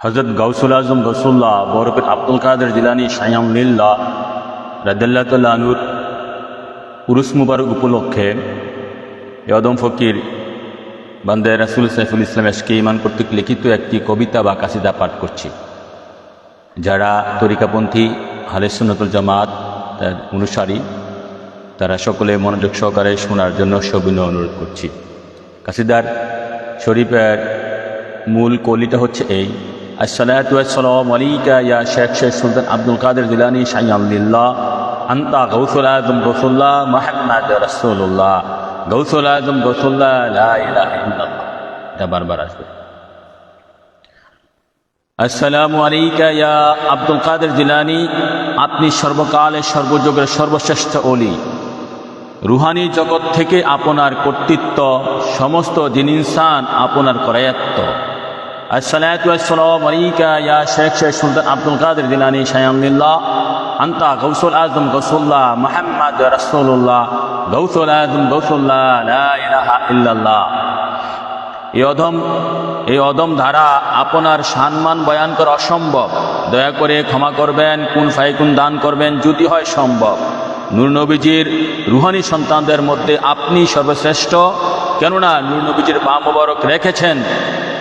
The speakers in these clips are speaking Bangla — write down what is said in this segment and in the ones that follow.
হজরত গৌসুল আজম গসুল্লাহ বরফের আব্দুল কাদের জিলানি শায়ামলিল্লাহ রাদুর উরুস মুবারক উপলক্ষে এদম ফকির বান্দে রাসুল সাইফুল ইসলাম এসকে ইমান কর্তৃক লিখিত একটি কবিতা বা কাসিদা পাঠ করছি। যারা তরিকাপন্থী হালেসুন্নতুল জামাত তার অনুসারী, তারা সকলে মনোযোগ সহকারে শোনার জন্য সবিনয় অনুরোধ করছি। কাসিদার শরীফের মূল কলিটা হচ্ছে এই শেখ শেখ আব্দুল কাদের জিলানি আন্তা গৌসুল মাহমদ রসুল্লাহ গৌসুল এটা বারবার আব্দুল কাদের আপনি সর্বকালের সর্বযুগের সর্বশ্রেষ্ঠ অলি রুহানি জগৎ থেকে আপনার কর্তৃত্ব, সমস্ত জিন ইনসান আপনার করায়ত্ত। ইয়া শেখ শেখ গৌসুল গৌসুল্লাহ রসুল্লাহ গৌসুল আজম গৌসুল্লাহ এই অদম ধারা আপনার সম্মান বয়ান করা অসম্ভব। দয়া করে ক্ষমা করবেন, কোন ফাইকুন দান করবেন, যদি হয় সম্ভব। নূর নবীজির রুহানি সন্তানদের মধ্যে আপনি সর্বশ্রেষ্ঠ। কেননা নূর নবীজির পা মোবারক রেখেছেন।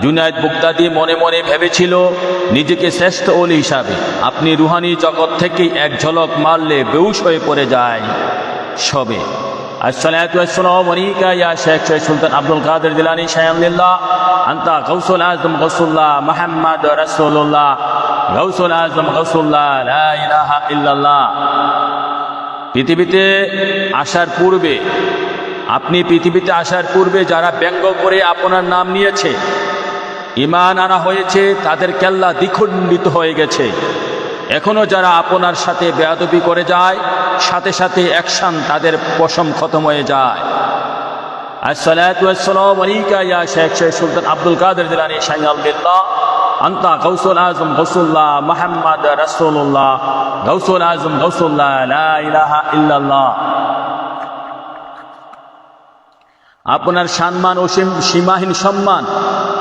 জুনাইদ মুক্তাদি মনে মনে ভেবেছিল, নিজেকে শ্রেষ্ঠ ওলি হিসাবে। আপনি রুহানি জগৎ থেকেই এক ঝলক মারলে বেউস হয়ে পড়ে যায় সবে। কাদের আন্তা রসুল্লাহ পৃথিবীতে আসার পূর্বে, আপনি পৃথিবীতে আসার পূর্বে যারা ব্যঙ্গ করে আপনার নাম নিয়েছে ইমান আনা হয়েছে, তাদের কেল্লা দ্বিখণ্ডিত হয়ে গেছে। এখনও যারা আপনার সাথে বেয়াদবি করে যায়, সাথে সাথে অ্যাকশন তাদের পশম খতম হয়ে যায়। আসসালাম ইয়া শেখ শেখ সুলতান আব্দুল কাদের গৌসুল আজম রসুল্লাহ গৌসুল আজম আপনার সম্মান অসীম সীমাহীন সম্মান,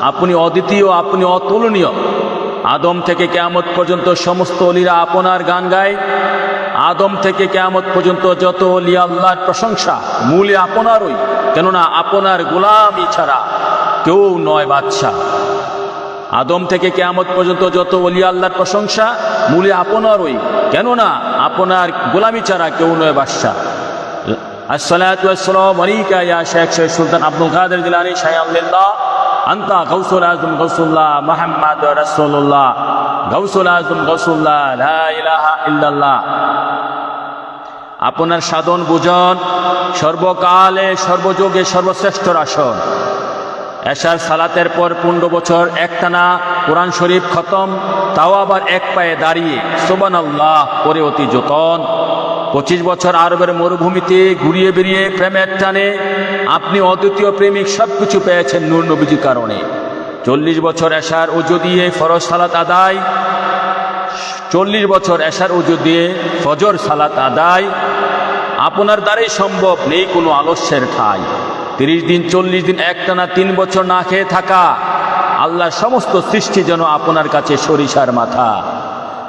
আপনি অদ্বিতীয়, আপনি অতুলনীয়। আদম থেকে কেয়ামত পর্যন্ত সমস্ত অলিরা আপনার গান গায়। আদম থেকে কেয়ামত পর্যন্ত যত অলি আল্লাহর প্রশংসা, মূলে আপনারই, কেননা আপনার গোলামি ছাড়া কেউ নয় বাদশাহ। আদম থেকে কেয়ামত পর্যন্ত যত অলি আল্লাহর প্রশংসা, মূলে আপনারই, কেননা আপনার গোলামি ছাড়া কেউ নয় বাদশাহ। শেখ সুলতান গৌসুল গৌসুল ইল্লাল্লাহ। আপনার সাধন বুঝন সর্বকালে, সর্বযোগে সর্বশ্রেষ্ঠ রাসন এশার সালাতের পর পনেরো বছর একটানা কোরআন শরীফ খতম, তাও আবার এক পায়ে দাঁড়িয়ে সোবান আল্লাহ করে অতি যতন। পঁচিশ বছর আরবের মরুভূমিতে ঘুরিয়ে বেরিয়ে প্রেমের টানে আপনি অদ্বিতীয় প্রেমিক সব কিছু পেয়েছেন নূর নবীজির কারণে। চল্লিশ বছর এশার উজু দিয়ে ফরজ সালাত আদায়, চল্লিশ বছর এশার উজু দিয়ে ফজর সালাত আদায়, আপনার দ্বারাই সম্ভব, নেই কোনো আলস্যের ঠাই। তিরিশ দিন, চল্লিশ দিন, একটানা তিন বছর না খেয়ে থাকা, আল্লাহর সমস্ত সৃষ্টি যেন আপনার কাছে সরিষার মাথা।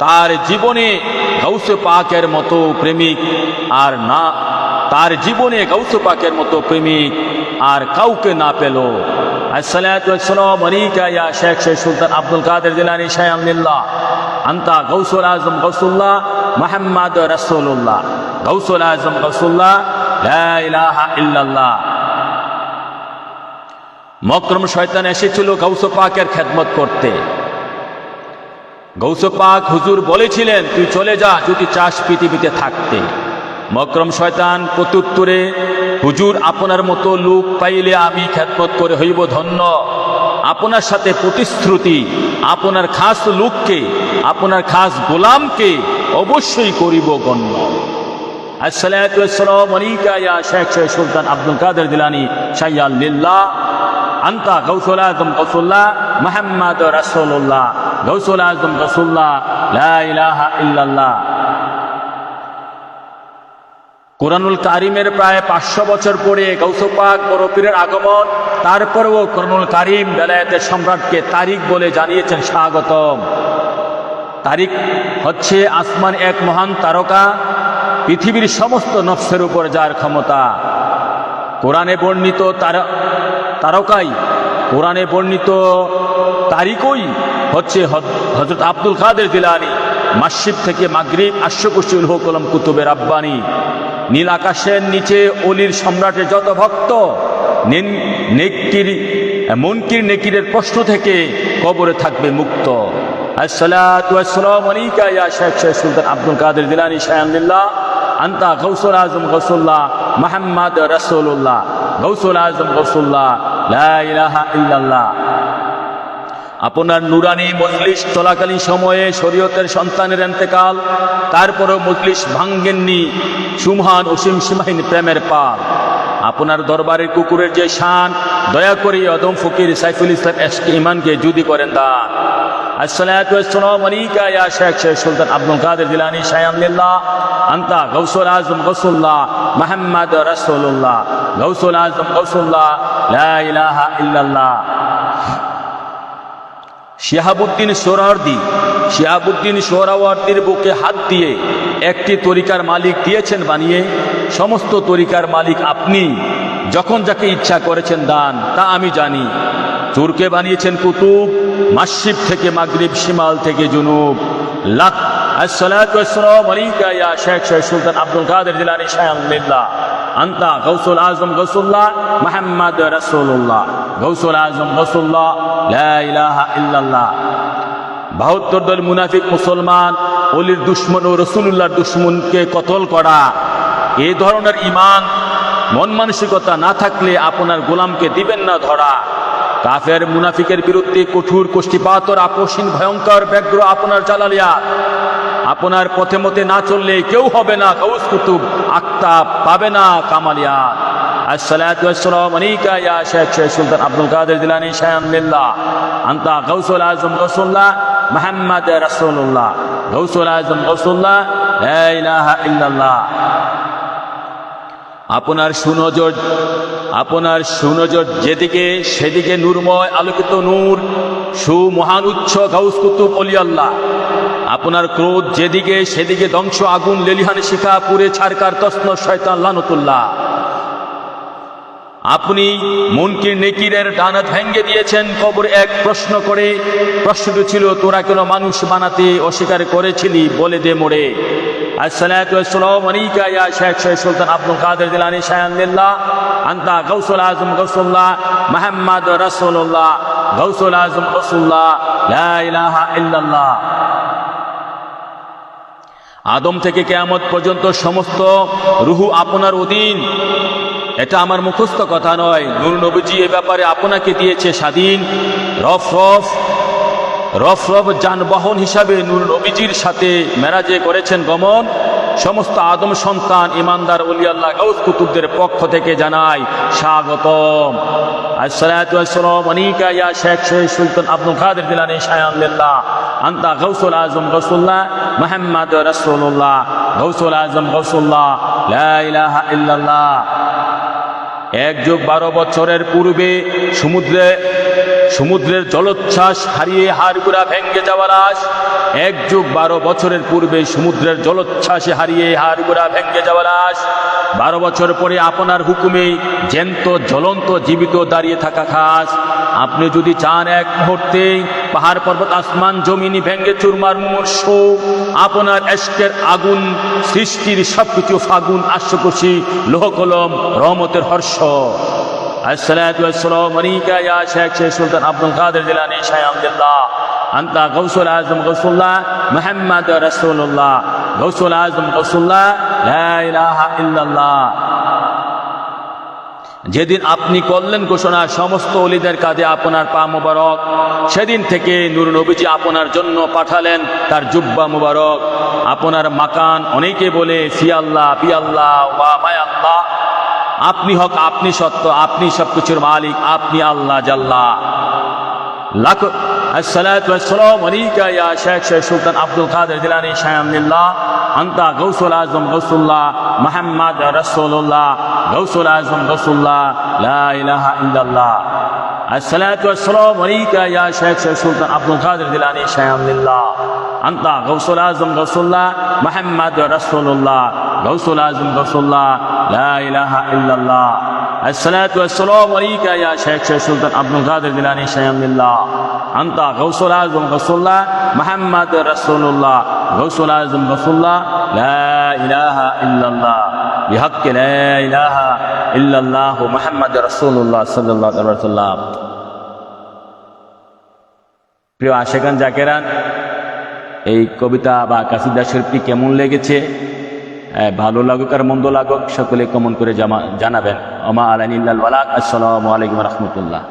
তার জীবনে গৌসে পাকের মতো প্রেমিক আর না, তার জীবনে গৌসে পাকের মতো প্রেমিক আর কাউকে না পেল। আসসালাম আলাইকা ইয়া শেখ সুলতান কাদের রসুল্লাহ আজম মকরম শয়তান এসেছিল গৌস পাকের খেদমত করতে। গৌস পাক হুজুর বলেছিলেন, তুই চলে যা, যদি চাষ পৃথিবীতে থাকতে। মকরম শয়তান প্রত্যুত্তরে, হুজুর, আপনার মতো লোক পাইলে আমি খেদমত করে হইব ধন্য। আপনার সাথে প্রতিশ্রুতি, আপনার খাস লোককে, আপনার খাস গোলামকে অবশ্যই করিব গণ্য। আসসালাম শেখ সুলতান আব্দুল কাদের দিলানি আন্তা কোরআনুল কারিমের প্রায় পাঁচশো বছর পরে গৌসপাক বড় পীরের আগমন, তারপরেও কোরআনুল কারিম বেলায়েতের সম্রাটকে তারিখ বলে জানিয়েছেন স্বাগতম। তারিখ হচ্ছে আসমান এক মহান তারকা, পৃথিবীর সমস্ত নফসের উপর যার ক্ষমতা। কোরআনে বর্ণিত তার, তারকাই কোরআনে বর্ণিত তারিখই হচ্ছে হজরত আব্দুল কাদের জিলানি। মাসিব থেকে মাগরিব আশ্বকুশুল কলম কুতুবের আব্বানি নীল আকাশের নিচে অলির সম্রাটের যত ভক্ত নেকির, মনকির নেকিরের প্রশ্ন থেকে কবরে থাকবে মুক্ত। ওয়াসসালামু আলাইকা ইয়া শেখ শেখ সুলতান আব্দুল কাদের জিলানি শায়ানুল্লাহ আন্তা গৌসুল আজম গৌসুল্লাহ মোহাম্মদ রসুল্লাহ গৌসুল আজম গৌসুল্লাহ ইল্লাল্লাহ। আপনার নুরানি মজলিস চলাকালীন সময়ে শরীয়তের সন্তানের এন্তেকাল, তারপরও মজলিস ভাঙ্গেননি সুমহান অসীম সীমাহীন প্রেমের পাল। আপনার দরবারের কুকুরের যে শান, দয়া করে অদম ফকির সাইফুল ইসলাম এসকে ইমানকে জুদি করেন আলাইকা ইয়া শেখ শেখ সুলতান গৌসুল্লাহ লা ইলাহা ইল্লাল্লাহ। শিহাবুদ্দিন সোহরাওয়ার্দী, শিহাবুদ্দিন সোহরাওয়ার্দির বুকে হাত দিয়ে একটি তরিকার মালিক দিয়েছেন বানিয়ে, সমস্ত তরিকার মালিক আপনি, যখন যাকে ইচ্ছা করেছেন দান, তা আমি জানি। চুরকে বানিয়েছেন কুতুব মাসিব থেকে মাগরিব, শিমাল থেকে জুনুব। লাখ ওয়াসসালামু আলাইকা ইয়া শেখ শেখ সুলতান আব্দুল কাদের জিলানী শায়ানুল্লাহ আন্তা গৌসুল আজম গৌসুল্লাহ মোহাম্মদ রসুল্লাহ গৌসুল আজম ইলাহা ইল্লাল্লাহ বাহাত্তর দল মুনাফিক মুসলমান, অলির দুশ্মন ও রসুল্লাহর দুশ্মনকে কতল করা। এ ধরনের ইমান মন মানসিকতা না থাকলে আপনার গোলামকে দিবেন না ধরা। কাফের মুনাফিকের বিরুদ্ধে কঠোর কুষ্টিপাতর আপোষহীন ভয়ঙ্কর, ব্যগ্র আপনার জালালিয়া আপনার পথে মতে না চললে কেউ হবে না গৌস কুতুব আক্তাব পাবে না কামালিয়া। আপনার সুনজর আপনার সুনজর যেদিকে, সেদিকে নূরময় আলোকিত নূর, সুমহান উচ্চ গাউস কুতুব অলি আল্লাহ আপনার ক্রোধ যেদিকে, সেদিকে ধ্বংস আগুন লেলিহান শিখা পুরে ছারকার তসন শয়তান লানতুল্লাহ। আপনি মনকির নেকিরের ডানা ভেঙ্গে দিয়েছেন, কবর এক প্রশ্ন করে। প্রশ্নটি ছিল, তোরা কেন মানুষ বানাতে অস্বীকার করেছিলি? বলে দে মোড়ে। ওয়াসসালামু আলাইকা ইয়া শেখ আদম থেকে কেয়ামত পর্যন্ত সমস্ত রুহু আপনার অধীন। এটা আমার মুখস্থ কথা নয়। নূর নবীজি এ ব্যাপারে আপনাকে দিয়েছে স্বাধীন, রফ রফ রফ রফ যানবাহন হিসাবে নূর নবীজির সাথে মেরাজে করেছেন গমন। সমস্ত আদম সন্তান, ইমানদার অলি আল্লাহ গৌস কুতুবদের পক্ষ থেকে জানাই স্বাগতম। ওয়াসসালামু আলাইকা ইয়া শেখ শেখ সুলতান আব্দুল খাদের জিলানী শায়ানুল্লাহ আন্তা গৌসুল আজম গৌসুল্লাহ মোহাম্মদ রাসূলুল্লাহ গৌসুল আজম ইলাহা ইল্লাল্লাহ। এক যুগ বারো বছরের পূর্বে সমুদ্রে, সমুদ্রের জলোচ্ছ্বাস হারিয়ে হাড়গুড়া ভেঙ্গে যাওয়ার আশ, এক যুগ বারো বছরের পূর্বে সমুদ্রের জলোচ্ছ্বাসে হারিয়ে হাড়গুড়া ভেঙ্গে যাওয়ার আশ বারো বছর পরে আপনার হুকুমে জ্যান্ত, জ্বলন্ত, জীবিত দাঁড়িয়ে থাকা খাস। আপনি যদি চান এক মুহূর্তে পাহাড়, পর্বত, আসমান, জমিনি ভেঙ্গে চুরমার মুমর্ষ আপনার এস্কের আগুন, সৃষ্টির সবকিছু ফাগুন, আশ্বকষী, লোহকলম, রহমতের হর্ষ। আসসালাম আলিকা সুলতান আব্দুল কাদের জিলানি শায়ামদুল্লাহ আন্তা গৌসুল আজম গৌসুল্লাহ মোহাম্মদ রসুল্লাহ গৌসুল আজম গৌসুল্লাহ যেদিন আপনি করলেন ঘোষণা, সমস্ত অলিদের কাজে আপনার পা মুবারক। সেদিন থেকে নুর নবীজি আপনার জন্য পাঠালেন তার জুব্বা মুবারক। আপনার মাকান অনেকে বলে ফিয়াল্লাহ পিয়াল্লাহ বা মায়াল্লাহ আপনি হক, আপনি সত্য, আপনি সবকিছুর মালিক, আপনি আল্লাহ জাল্লাহ। লাখ আসসালাম আলাইকা ইয়া শেখ শেখ সুলতান আব্দুল কাদের জিলানী শায়ামুল্লাহ أنت غوث الأعظم غوث الله محمد رسول الله غوث الأعظم غوث الله لا إله إلا الله. الصلاة والسلام عليك يا شيخ شيخ سلطان عبد القادر جيلاني شيخ الله. أنت غوث الأعظم غوث الله محمد رسول الله غوث الأعظم غوث الله لا إله إلا الله. الصلاة والسلام عليك يا شيخ شيخ سلطان عبد القادر جيلاني شيخ الله أنت غوث الأعظم غوث الله محمد رسول الله غوث الأعظم غوث الله لا إله إلا الله بحق لا إله إلا الله محمد رسول الله صلى الله عليه وسلم প্রিয় আশেখান জাকেরান এই কবিতা বা কাসিদা শিল্পী কেমন লেগেছে আহ, ভালো লাগুক আর মন্দ লাগুক সকলে কমন করে জামা জানাবেন ওমা আলাইনিল্লাল ওয়ালাক আসসালামু আলাইকুম রহমতুল্লাহ